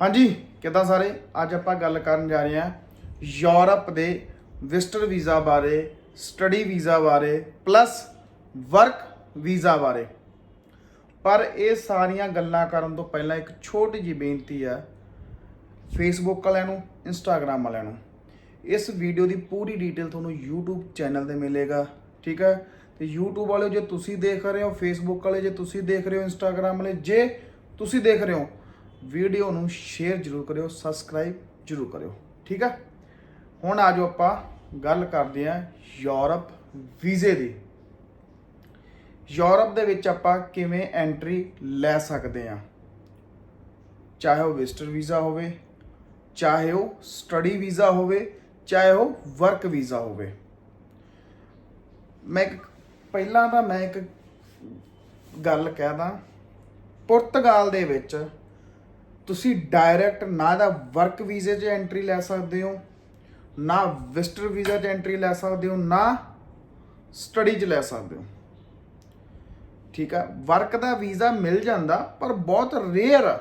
ਹਾਂਜੀ, ਕਿਦਾਂ ਸਾਰੇ? ਅੱਜ ਆਪਾਂ ਗੱਲ ਕਰਨ ਜਾ ਰਹੇ ਹਾਂ ਯੂਰਪ ਦੇ ਵਿਜ਼ਟਰ ਵੀਜ਼ਾ ਬਾਰੇ, ਸਟੱਡੀ ਵੀਜ਼ਾ ਬਾਰੇ, ਪਲੱਸ ਵਰਕ ਵੀਜ਼ਾ ਬਾਰੇ। ਪਰ ਇਹ ਸਾਰੀਆਂ ਗੱਲਾਂ ਕਰਨ ਤੋਂ ਪਹਿਲਾਂ ਇੱਕ ਛੋਟੀ ਜਿਹੀ ਬੇਨਤੀ ਆ ਫੇਸਬੁੱਕ ਵਾਲਿਆਂ ਨੂੰ ਇੰਸਟਾਗ੍ਰam ਵਾਲਿਆਂ ਨੂੰ। ਇਸ ਵੀਡੀਓ ਦੀ ਪੂਰੀ ਡਿਟੇਲ ਤੁਹਾਨੂੰ YouTube ਚੈਨਲ ਤੇ ਮਿਲੇਗਾ, ਠੀਕ ਹੈ? ਤੇ YouTube ਵਾਲੇ, ਜੇ ਤੁਸੀਂ ਦੇਖ ਰਹੇ ਹੋ Facebook ਵਾਲੇ, ਜੇ ਤੁਸੀਂ ਦੇਖ ਰਹੇ ਹੋ Instagram ਵਾਲੇ, ਜੇ ਤੁਸੀਂ ਦੇਖ ਰਹੇ ਹੋ ਵੀਡੀਓ ਨੂੰ ਸ਼ੇਅਰ ਜ਼ਰੂਰ ਕਰਿਓ ਸਬਸਕ੍ਰਾਈਬ ਜ਼ਰੂਰ ਕਰਿਓ, ਠੀਕ ਹੈ ਹੁਣ ਆਜੋ ਆਪਾਂ ਗੱਲ ਕਰਦੇ ਹਾਂ ਯੂਰਪ ਵੀਜ਼ੇ ਦੀ। ਯੂਰਪ ਦੇ ਵਿੱਚ ਆਪਾਂ ਕਿਵੇਂ ਐਂਟਰੀ ਲੈ ਸਕਦੇ ਹਾਂ? ਚਾਹੇ ਉਹ ਵਿਜ਼ਟਰ ਵੀਜ਼ਾ ਹੋਵੇ, ਚਾਹੇ ਉਹ ਸਟੱਡੀ ਵੀਜ਼ਾ ਹੋਵੇ, ਚਾਹੇ ਉਹ ਵਰਕ ਵੀਜ਼ਾ ਹੋਵੇ। ਮੈਂ ਇੱਕ, ਪਹਿਲਾਂ ਤਾਂ ਮੈਂ ਇੱਕ ਗੱਲ ਕਹਿਦਾ ਪੁਰਤਗਾਲ ਦੇ ਵਿੱਚ ਤੁਸੀਂ ਡਾਇਰੈਕਟ ਨਾ ਦਾ ਵਰਕ ਵੀਜ਼ੇ 'ਚ ਐਂਟਰੀ ਲੈ ਸਕਦੇ ਹੋ, ਨਾ ਵਿਜ਼ਟਰ ਵੀਜ਼ਾ 'ਚ ਐਂਟਰੀ ਲੈ ਸਕਦੇ ਹੋ, ਨਾ ਸਟੱਡੀ 'ਚ ਲੈ ਸਕਦੇ ਹੋ। ਠੀਕ ਆ? ਵਰਕ ਦਾ ਵੀਜ਼ਾ ਮਿਲ ਜਾਂਦਾ, ਪਰ ਬਹੁਤ ਰੇਅਰ ਆ।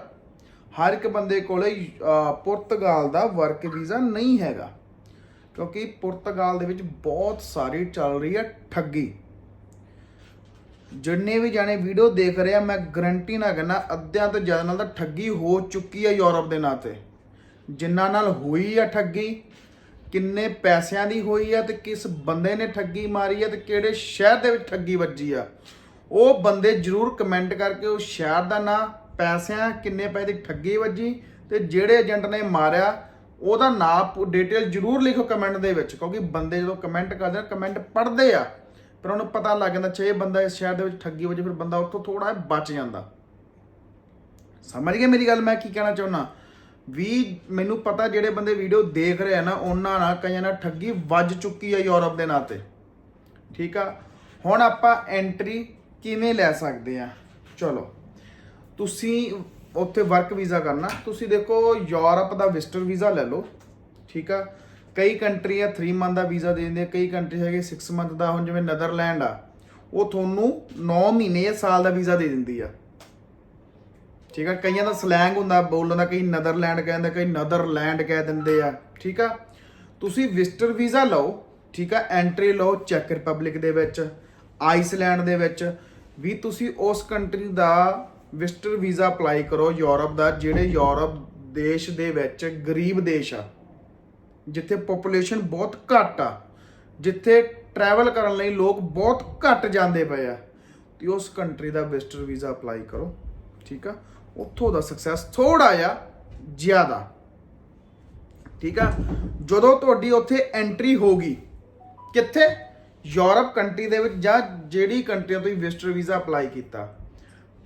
ਹਰ ਇੱਕ ਬੰਦੇ ਕੋਲੇ ਪੁਰਤਗਾਲ ਦਾ ਵਰਕ ਵੀਜ਼ਾ ਨਹੀਂ ਹੈਗਾ। ਕਿਉਂਕਿ ਪੁਰਤਗਾਲ ਦੇ ਵਿੱਚ ਬਹੁਤ ਸਾਰੀ ਚੱਲ ਰਹੀ ਹੈ ਠੱਗੀ। ਜਿੰਨੇ ਵੀ ਜਾਣੇ ਵੀਡੀਓ ਦੇਖ ਰਹੇ ਆ, ਮੈਂ ਗਰੰਟੀ ਨਾਲ ਕਹਿੰਦਾ, ਅੱਧਿਆਂ ਤੋਂ ਜ਼ਿਆਦਾ ਨਾਲ ਤਾਂ ਠੱਗੀ ਹੋ ਚੁੱਕੀ ਆ ਯੂਰਪ ਦੇ ਨਾਂ ਤੇ। ਜਿਨ੍ਹਾਂ ਨਾਲ ਹੋਈ ਆ ਠੱਗੀ, ਕਿੰਨੇ ਪੈਸਿਆਂ ਦੀ ਹੋਈ ਆ ਤੇ ਕਿਸ ਬੰਦੇ ਨੇ ਠੱਗੀ ਮਾਰੀ ਆ ਤੇ ਕਿਹੜੇ ਸ਼ਹਿਰ ਦੇ ਵਿੱਚ ਠੱਗੀ ਵੱਜੀ ਆ। ਉਹ ਬੰਦੇ ਜਰੂਰ ਕਮੈਂਟ ਕਰਕੇ ਉਹ ਸ਼ਹਿਰ ਦਾ ਨਾਂ, ਪੈਸਿਆਂ, ਕਿੰਨੇ ਪੈਸੇ ਦੀ ਠੱਗੀ ਵੱਜੀ ਤੇ ਜਿਹੜੇ ਏਜੰਟ ਨੇ ਮਾਰਿਆ, ਉਹਦਾ ਨਾਮ ਡਿਟੇਲ ਜਰੂਰ ਲਿਖੋ ਕਮੈਂਟ ਦੇ ਵਿੱਚ, ਕਿਉਂਕਿ ਬੰਦੇ ਜਦੋਂ ਕਮੈਂਟ ਕਰਦੇ ਆ ਕਮੈਂਟ ਪੜ੍ਹਦੇ ਆ। ਪਰ ਉਹਨੂੰ ਪਤਾ ਲੱਗ ਜਾਂਦਾ ਚਾਹੇ ਬੰਦਾ ਇਸ ਸ਼ਹਿਰ ਦੇ ਵਿੱਚ ਠੱਗੀ ਹੋ ਵਜੇ ਫਿਰ ਬੰਦਾ ਉੱਥੋਂ ਥੋੜਾ ਬਚ ਜਾਂਦਾ। ਸਮਝ ਗਏ ਮੇਰੀ ਗੱਲ? ਮੈਂ ਕੀ ਕਹਿਣਾ ਚਾਹੁੰਦਾ ਵੀ ਮੈਨੂੰ ਪਤਾ ਜਿਹੜੇ ਬੰਦੇ ਵੀਡੀਓ ਦੇਖ ਰਹੇ ਆ ਨਾ, ਉਹਨਾਂ ਨਾਲ ਕਈਆਂ ਨਾਲ ਠੱਗੀ ਵੱਜ ਚੁੱਕੀ ਆ ਯੂਰਪ ਦੇ ਨਾਂ ਤੇ। ਠੀਕ ਆ? ਹੁਣ ਆਪਾਂ ਐਂਟਰੀ ਕਿਵੇਂ ਲੈ ਸਕਦੇ ਆ? ਚਲੋ। ਤੁਸੀਂ ਉੱਥੇ ਵਰਕ ਵੀਜ਼ਾ ਕਰਨਾ। ਤੁਸੀਂ ਦੇਖੋ ਯੂਰਪ ਦਾ ਵਿਜ਼ਟਰ ਵੀਜ਼ਾ ਲੈ ਲਓ। ਠੀਕ ਆ? ਕਈ ਕੰਟਰੀ ਆ 3 ਮੰਥ ਦਾ ਵੀਜ਼ਾ ਦੇ ਦਿੰਦੇ ਆ, ਕਈ ਕੰਟਰੀ ਹੈਗੇ 6 ਮੰਥ ਦਾ, ਹੁਣ ਜਿਵੇਂ ਨੈਦਰਲੈਂਡ ਆ, ਉਹ ਤੁਹਾਨੂੰ 9 ਮਹੀਨੇ ਜਾਂ ਸਾਲ ਦਾ ਵੀਜ਼ਾ ਦੇ ਦਿੰਦੀ ਆ। ਠੀਕ ਆ, ਕਈਆਂ ਦਾ ਸਲੈਂਗ ਹੁੰਦਾ, ਬੋਲਣ ਦਾ, ਕਈ ਨੈਦਰਲੈਂਡ ਕਹਿੰਦੇ ਕਈ ਨੈਦਰਲੈਂਡ ਕਹਿ ਦਿੰਦੇ ਆ, ਠੀਕ ਆ। ਤੁਸੀਂ ਵਿਜ਼ਟਰ ਵੀਜ਼ਾ ਲਓ, ਠੀਕ ਆ ਐਂਟਰੀ ਲਓ ਚੈਕ ਰਿਪਬਲਿਕ ਦੇ ਵਿੱਚ ਆਈਸਲੈਂਡ ਦੇ ਵਿੱਚ, ਵੀ ਤੁਸੀਂ ਉਸ ਕੰਟਰੀ ਦਾ ਵਿਜ਼ਟਰ ਵੀਜ਼ਾ ਅਪਲਾਈ ਕਰੋ ਯੂਰਪ ਦਾ, ਜਿਹੜੇ ਯੂਰਪ ਦੇਸ਼ ਦੇ ਵਿੱਚ ਗਰੀਬ ਦੇਸ਼ ਆ। ਜਿੱਥੇ ਪੋਪੂਲੇਸ਼ਨ ਬਹੁਤ ਘੱਟ ਆ, ਜਿੱਥੇ ਟਰੈਵਲ ਕਰਨ ਲਈ ਲੋਕ ਬਹੁਤ ਘੱਟ ਜਾਂਦੇ ਪਏ ਆ, ਤੇ ਉਸ ਕੰਟਰੀ ਦਾ ਵਿਜ਼ਟਰ ਵੀਜ਼ਾ ਅਪਲਾਈ ਕਰੋ, ਠੀਕ ਆ? ਉੱਥੋਂ ਦਾ ਸਕਸੈਸ ਥੋੜਾ ਜਿਹਾ ਜ਼ਿਆਦਾ, ਠੀਕ ਆ? ਜਦੋਂ ਤੁਹਾਡੀ ਉੱਥੇ ਐਂਟਰੀ ਹੋਗੀ ਕਿੱਥੇ? ਯੂਰਪ ਕੰਟਰੀ ਦੇ ਵਿੱਚ ਜਾਂ ਜਿਹੜੀ ਕੰਟਰੀ ਤੋਂ ਤੁਸੀਂ ਵਿਜ਼ਟਰ ਵੀਜ਼ਾ ਅਪਲਾਈ ਕੀਤਾ,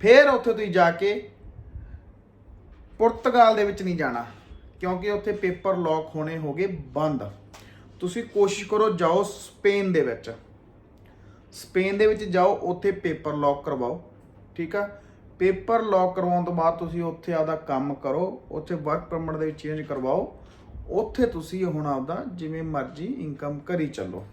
ਫਿਰ ਉੱਥੇ ਤੁਸੀਂ ਜਾ ਕੇ ਪੁਰਤਗਾਲ ਦੇ ਵਿੱਚ ਨਹੀਂ ਜਾਣਾ। ਕਿਉਂਕਿ ਉੱਥੇ ਪੇਪਰ ਲੌਕ ਹੋਣੇ ਹੋਗੇ ਬੰਦ। ਤੁਸੀਂ ਕੋਸ਼ਿਸ਼ ਕਰੋ ਜਾਓ ਸਪੇਨ ਦੇ ਵਿੱਚ। ਸਪੇਨ ਦੇ ਵਿੱਚ ਜਾਓ, ਉੱਥੇ ਪੇਪਰ ਲੌਕ ਕਰਵਾਓ, ਠੀਕ ਆ? ਪੇਪਰ ਲੌਕ ਕਰਵਾਉਣ ਤੋਂ ਬਾਅਦ ਤੁਸੀਂ ਉੱਥੇ ਆਪਦਾ ਕੰਮ ਕਰੋ, ਉੱਥੇ ਵਰਕ ਪਰਮਿਟ ਦੇ ਵਿੱਚ ਚੇਂਜ ਕਰਵਾਓ। ਉੱਥੇ ਤੁਸੀਂ ਹੁਣ ਆਪਦਾ ਜਿਵੇਂ ਮਰਜ਼ੀ ਇਨਕਮ ਕਰੀ ਚੱਲੋ।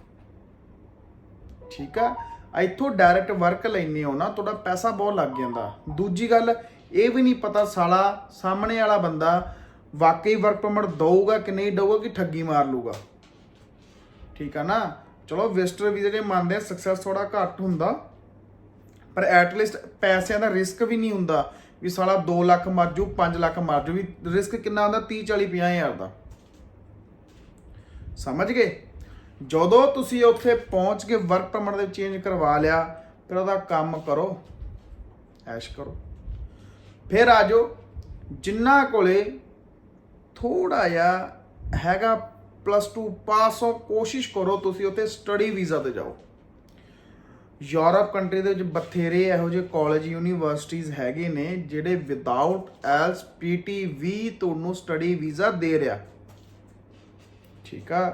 ਠੀਕ ਆ? ਇੱਥੋਂ ਡਾਇਰੈਕਟ ਵਰਕ ਲੈਣੇ ਹੋ ਨਾ, ਤੁਹਾਡਾ ਪੈਸਾ ਬਹੁਤ ਲੱਗ ਜਾਂਦਾ। ਦੂਜੀ ਗੱਲ, ਇਹ ਵੀ ਨਹੀਂ ਪਤਾ ਸਾਲਾ, ਸਾਹਮਣੇ ਵਾਲਾ ਬੰਦਾ ਵਾਕਈ ਵਰਕ ਪਰਮਿਟ ਦਊਗਾ ਕਿ ਨਹੀਂ ਦਊਗਾ ਕਿ ਠੱਗੀ ਮਾਰ ਲੂਗਾ ਠੀਕ ਆ ਨਾ? ਚਲੋ ਵਿਜ਼ਟਰ ਵੀਜ਼ੇ ਦੇ ਮੰਨਦੇ ਆ ਸਕਸੈਸ ਥੋੜਾ ਘੱਟ ਹੁੰਦਾ। ਪਰ ਐਟਲੀਸਟ ਪੈਸਿਆਂ ਦਾ ਰਿਸਕ ਵੀ ਨਹੀਂ ਹੁੰਦਾ ਵੀ ਸਾਲਾ 2 ਲੱਖ ਮਰ ਜੂ 5 ਲੱਖ ਮਰ ਜੂ, ਵੀ ਰਿਸਕ ਕਿੰਨਾ ਹੁੰਦਾ? 30 40 50 ਹਜ਼ਾਰ ਦਾ। ਸਮਝ ਗਏ? ਜਦੋਂ ਤੁਸੀਂ ਉੱਥੇ ਪਹੁੰਚ ਕੇ ਵਰਕ ਪਰਮਿਟ ਦੇ ਚੇਂਜ ਕਰਵਾ ਲਿਆ, ਫਿਰ ਉਹਦਾ ਕੰਮ ਕਰੋ। ਐਸ਼ ਕਰੋ। ਫਿਰ ਆ ਜਾਓ। ਜਿਨ੍ਹਾਂ ਕੋਲੇ ਥੋੜਾ ਜਿਹਾ ਹੈਗਾ ਪਲੱਸ 2 ਪਾਸ ਹੋ, ਕੋਸ਼ਿਸ਼ ਕਰੋ ਤੁਸੀਂ ਉੱਥੇ ਸਟੱਡੀ ਵੀਜ਼ਾ ਤੇ ਜਾਓ। ਯੂਰਪ ਕੰਟਰੀ ਦੇ ਵਿੱਚ ਬਥੇਰੇ ਇਹੋ ਜਿਹੇ ਕਾਲਜ ਯੂਨੀਵਰਸਿਟੀਜ਼ ਹੈਗੇ ਨੇ ਜਿਹੜੇ ਵਿਦਆਊਟ ਐਲਸ ਪੀਟੀ ਵੀ ਤੁਹਾਨੂੰ ਸਟੱਡੀ ਵੀਜ਼ਾ ਦੇ ਰਿਹਾ। ਠੀਕ ਆ?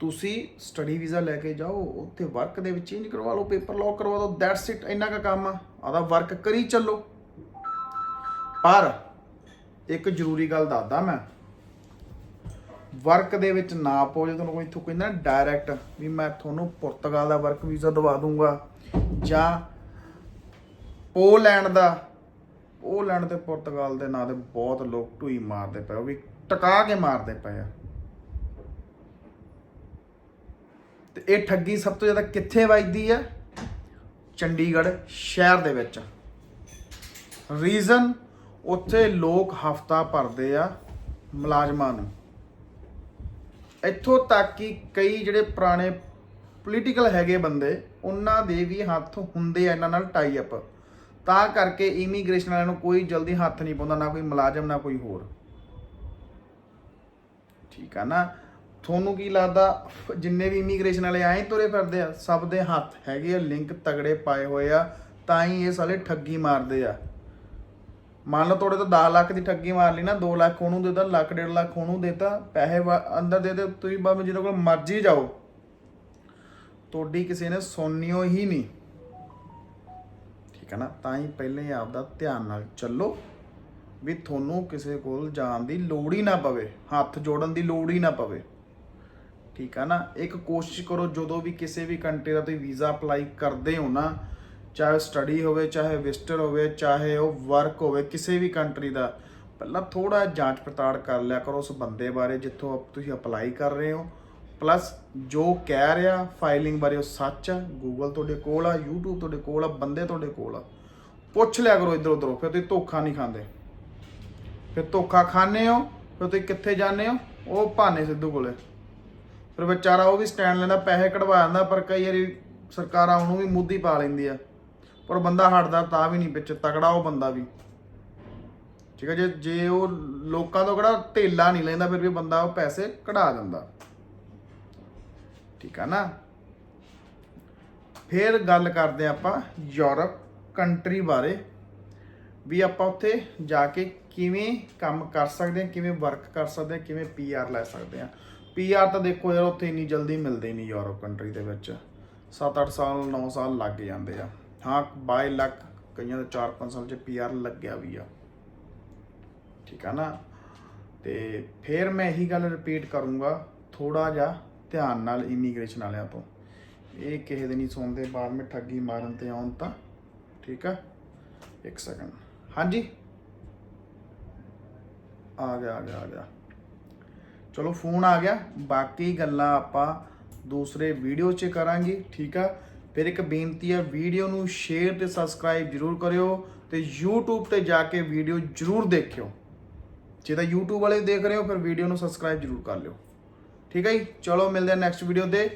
ਤੁਸੀਂ ਸਟੱਡੀ ਵੀਜ਼ਾ ਲੈ ਕੇ ਜਾਓ, ਉੱਥੇ ਵਰਕ ਦੇ ਵਿੱਚ ਚੇਂਜ ਕਰਵਾ ਲਓ ਪੇਪਰ ਲੌਕ ਕਰਵਾ ਦਿਓ ਦੈਟਸ ਇਟ ਇੰਨਾ ਕਾ ਕੰਮ ਆ। ਆਦਾ ਵਰਕ ਕਰੀ ਚੱਲੋ। ਪਰ ਇੱਕ ਜ਼ਰੂਰੀ ਗੱਲ ਦੱਸਦਾ ਮੈਂ ਵਰਕ ਦੇ ਵਿੱਚ ਨਾ ਪਹੁੰਚੇ ਤੁਹਾਨੂੰ ਕੋਈ ਇੱਥੋਂ ਕਹਿੰਦਾ ਡਾਇਰੈਕਟ ਵੀ ਮੈਂ ਤੁਹਾਨੂੰ ਪੁਰਤਗਾਲ ਦਾ ਵਰਕ ਵੀਜ਼ਾ ਦਵਾ ਦੂੰਗਾ ਜਾਂ ਪੋਲੈਂਡ ਦਾ, ਪੋਲੈਂਡ ਤੇ ਪੁਰਤਗਾਲ ਦੇ ਨਾਂ ਦੇ ਬਹੁਤ ਲੋਕ ਢੂਈ ਮਾਰਦੇ ਪਏ ਉਹ ਵੀ ਟਕਾ ਕੇ ਮਾਰਦੇ ਪਏ ਆ। ਤੇ ਇਹ ਠੱਗੀ ਸਭ ਤੋਂ ਜ਼ਿਆਦਾ ਕਿੱਥੇ ਵੱਜਦੀ ਆ? ਚੰਡੀਗੜ੍ਹ ਸ਼ਹਿਰ ਦੇ ਵਿੱਚ। ਰੀਜ਼ਨ ਉੱਥੇ ਲੋਕ ਹਫਤਾ ਭਰਦੇ ਆ ਮੁਲਾਜ਼ਮਾਂ ਨੂੰ। ਇੱਥੋਂ ਤੱਕ ਕਿ ਕਈ ਜਿਹੜੇ ਪੁਰਾਣੇ ਪੋਲੀਟੀਕਲ ਹੈਗੇ ਬੰਦੇ, ਉਹਨਾਂ ਦੇ ਵੀ ਹੱਥ ਹੁੰਦੇ ਆ ਇਹਨਾਂ ਨਾਲ ਟਾਈ ਅਪ ਤਾਂ ਕਰਕੇ ਇਮੀਗ੍ਰੇਸ਼ਨ ਵਾਲਿਆਂ ਨੂੰ ਕੋਈ ਜਲਦੀ ਹੱਥ ਨਹੀਂ ਪਾਉਂਦਾ, ਨਾ ਕੋਈ ਮੁਲਾਜ਼ਮ, ਨਾ ਕੋਈ ਹੋਰ। ਠੀਕ ਆ ਨਾ? ਤੁਹਾਨੂੰ ਕੀ ਲੱਗਦਾ, ਜਿੰਨੇ ਵੀ ਇਮੀਗ੍ਰੇਸ਼ਨ ਵਾਲੇ ਆਏ ਤੁਰੇ ਫਿਰਦੇ ਆ, ਸਭ ਦੇ ਹੱਥ ਹੈਗੇ ਆ ਲਿੰਕ ਤਗੜੇ ਪਾਏ ਹੋਏ ਆ, ਤਾਂ ਹੀ ਇਹ ਸਾਲੇ ਠੱਗੀ ਮਾਰਦੇ ਆ। ਮੰਨ ਲਓ ਤੁਹਾਡੇ ਤੋਂ 10 ਲੱਖ ਦੀ ਠੱਗੀ ਮਾਰ ਲਈ ਨਾ 2 ਲੱਖ ਉਹਨੂੰ ਦੇਤਾ ਲੱਖ, ਡੇਢ ਲੱਖ ਉਹਨੂੰ ਦੇਤਾ ਪੈਸੇ ਅੰਦਰ ਦੇ ਦੇ ਤੁਸੀਂ ਬਾਬਾ ਜਿਹਦੇ ਕੋਲ ਮਰਜ਼ੀ ਜਾਓ। ਤੁਹਾਡੀ ਕਿਸੇ ਨੇ ਸੁਣਨੀਓ ਹੀ ਨਹੀਂ। ਠੀਕ ਹੈ ਨਾ? ਤਾਂ ਹੀ ਪਹਿਲੇ ਆਪਦਾ ਧਿਆਨ ਨਾਲ ਚੱਲੋ ਵੀ ਤੁਹਾਨੂੰ ਕਿਸੇ ਕੋਲ ਜਾਣ ਦੀ ਲੋੜ ਹੀ ਨਾ ਪਵੇ, ਹੱਥ ਜੋੜਨ ਦੀ ਲੋੜ ਹੀ ਨਾ ਪਵੇ। ਠੀਕ ਹੈ ਨਾ? ਇੱਕ ਕੋਸ਼ਿਸ਼ ਕਰੋ ਜਦੋਂ ਵੀ ਕਿਸੇ ਵੀ ਕੰਟਰੀ ਦਾ ਤੁਸੀਂ ਵੀਜ਼ਾ ਅਪਲਾਈ ਕਰਦੇ ਹੋ ਨਾ ਚਾਹੇ ਸਟੱਡੀ ਹੋਵੇ, ਚਾਹੇ ਵਿਜ਼ਟਰ ਹੋਵੇ, ਚਾਹੇ ਉਹ ਵਰਕ ਹੋਵੇ, ਕਿਸੇ ਵੀ ਕੰਟਰੀ ਦਾ, ਪਹਿਲਾਂ ਥੋੜਾ ਜਾਂਚ ਪੜਤਾਲ ਕਰ ਲਿਆ ਕਰੋ ਉਸ ਬੰਦੇ ਬਾਰੇ ਜਿੱਥੋਂ ਆਪ- ਤੁਸੀਂ ਅਪਲਾਈ ਕਰ ਰਹੇ ਹੋ। ਪਲੱਸ ਜੋ ਕਹਿ ਰਿਹਾ ਫਾਈਲਿੰਗ ਬਾਰੇ ਉਹ ਸੱਚ ਆ ਗੂਗਲ ਤੁਹਾਡੇ ਕੋਲ ਆ, YouTube ਤੁਹਾਡੇ ਕੋਲ ਆ, ਬੰਦੇ ਤੁਹਾਡੇ ਕੋਲ ਆ। ਪੁੱਛ ਲਿਆ ਕਰੋ ਇੱਧਰ ਉੱਧਰੋਂ, ਫਿਰ ਤੁਸੀਂ ਧੋਖਾ ਨਹੀਂ ਖਾਂਦੇ। ਫਿਰ ਧੋਖਾ ਖਾਣੇ ਹੋ, ਫਿਰ ਤੁਸੀਂ ਕਿੱਥੇ ਜਾਂਦੇ ਹੋ? ਉਹ ਭਾਨੇ ਸਿੱਧੂ ਕੋਲੇ। ਫਿਰ ਵਿਚਾਰਾ ਉਹ ਵੀ ਸਟੈਂਡ ਲੈਂਦਾ, ਪੈਸੇ ਕਢਵਾ ਜਾਂਦਾ ਪਰ ਕਈ ਵਾਰੀ ਸਰਕਾਰਾਂ ਉਹਨੂੰ ਵੀ ਮੁੱਦੀ ਪਾ ਲੈਂਦੀ ਆ। ਪਰ ਬੰਦਾ ਹਟਦਾ ਤਾਂ ਵੀ ਨਹੀਂ ਵਿੱਚ, ਤਕੜਾ ਉਹ ਬੰਦਾ ਵੀ। ਠੀਕ ਹੈ, ਜੇ ਜੇ ਉਹ ਲੋਕਾਂ ਤੋਂ ਕਿਹੜਾ ਢੇਲਾ ਨਹੀਂ ਲੈਂਦਾ, ਫਿਰ ਵੀ ਬੰਦਾ ਉਹ ਪੈਸੇ ਕਢਾ ਦਿੰਦਾ। ਠੀਕ ਆ ਨਾ? ਫਿਰ ਗੱਲ ਕਰਦੇ ਹਾਂ ਆਪਾਂ ਯੂਰਪ ਕੰਟਰੀ ਬਾਰੇ, ਵੀ ਆਪਾਂ ਉੱਥੇ ਜਾ ਕੇ ਕਿਵੇਂ ਕੰਮ ਕਰ ਸਕਦੇ ਹਾਂ, ਕਿਵੇਂ ਵਰਕ ਕਰ ਸਕਦੇ ਹਾਂ, ਕਿਵੇਂ ਪੀਆਰ ਲੈ ਸਕਦੇ ਹਾਂ। ਪੀਆਰ ਤਾਂ ਦੇਖੋ ਯਾਰ, ਉੱਥੇ ਇੰਨੀ ਜਲਦੀ ਮਿਲਦੇ ਨਹੀਂ ਯੂਰਪ ਕੰਟਰੀ ਦੇ ਵਿੱਚ। 7-8 ਸਾਲ 9 ਸਾਲ ਲੱਗ ਜਾਂਦੇ ਆ। ਹਾਂ, ਬਾਈ ਲੱਕ ਕਈਆਂ ਦਾ 4-5 ਸਾਲ ਚ ਪੀਆਰ ਲੱਗਿਆ ਵੀ ਆ। ਠੀਕ ਆ ਨਾ? ਤੇ ਫਿਰ ਮੈਂ ਇਹੀ ਗੱਲ ਰਿਪੀਟ ਕਰੂੰਗਾ ਥੋੜਾ ਜਿਹਾ ਧਿਆਨ ਨਾਲ ਇਮੀਗ੍ਰੇਸ਼ਨ ਵਾਲਿਆਂ ਤੋਂ। ਇਹ ਕਿਸੇ ਦੇ ਨਹੀਂ ਸੁਣਦੇ ਬਾਅਦ ਵਿੱਚ ਠੱਗੀ ਮਾਰਨ ਤੇ ਆਉਣ ਤਾਂ। ਠੀਕ ਆ? ਇੱਕ ਸੈਕਿੰਡ ਹਾਂਜੀ? ਆ ਗਿਆ ਆ ਗਿਆ ਆ ਗਿਆ। ਚਲੋ, ਫੋਨ ਆ ਗਿਆ। ਬਾਕੀ ਗੱਲਾਂ ਆਪਾਂ ਦੂਸਰੇ ਵੀਡੀਓ 'ਚ ਕਰਾਂਗੇ। ਠੀਕ ਆ? ਫਿਰ ਇੱਕ ਬੇਨਤੀ ਹੈ, ਵੀਡੀਓ ਨੂੰ ਸ਼ੇਅਰ ਤੇ ਸਬਸਕ੍ਰਾਈਬ ਜਰੂਰ ਕਰਿਓ ਤੇ YouTube ਤੇ ਜਾ ਕੇ ਵੀਡੀਓ ਜਰੂਰ ਦੇਖਿਓ। ਜੇ ਤਾਂ YouTube ਵਾਲੇ ਦੇਖ ਰਹੇ ਹੋ, ਫਿਰ ਵੀਡੀਓ ਨੂੰ ਸਬਸਕ੍ਰਾਈਬ ਜਰੂਰ ਕਰ ਲਿਓ। ਠੀਕ ਹੈ ਜੀ? ਚਲੋ ਮਿਲਦੇ ਹਾਂ ਨੈਕਸਟ ਵੀਡੀਓ 'ਤੇ।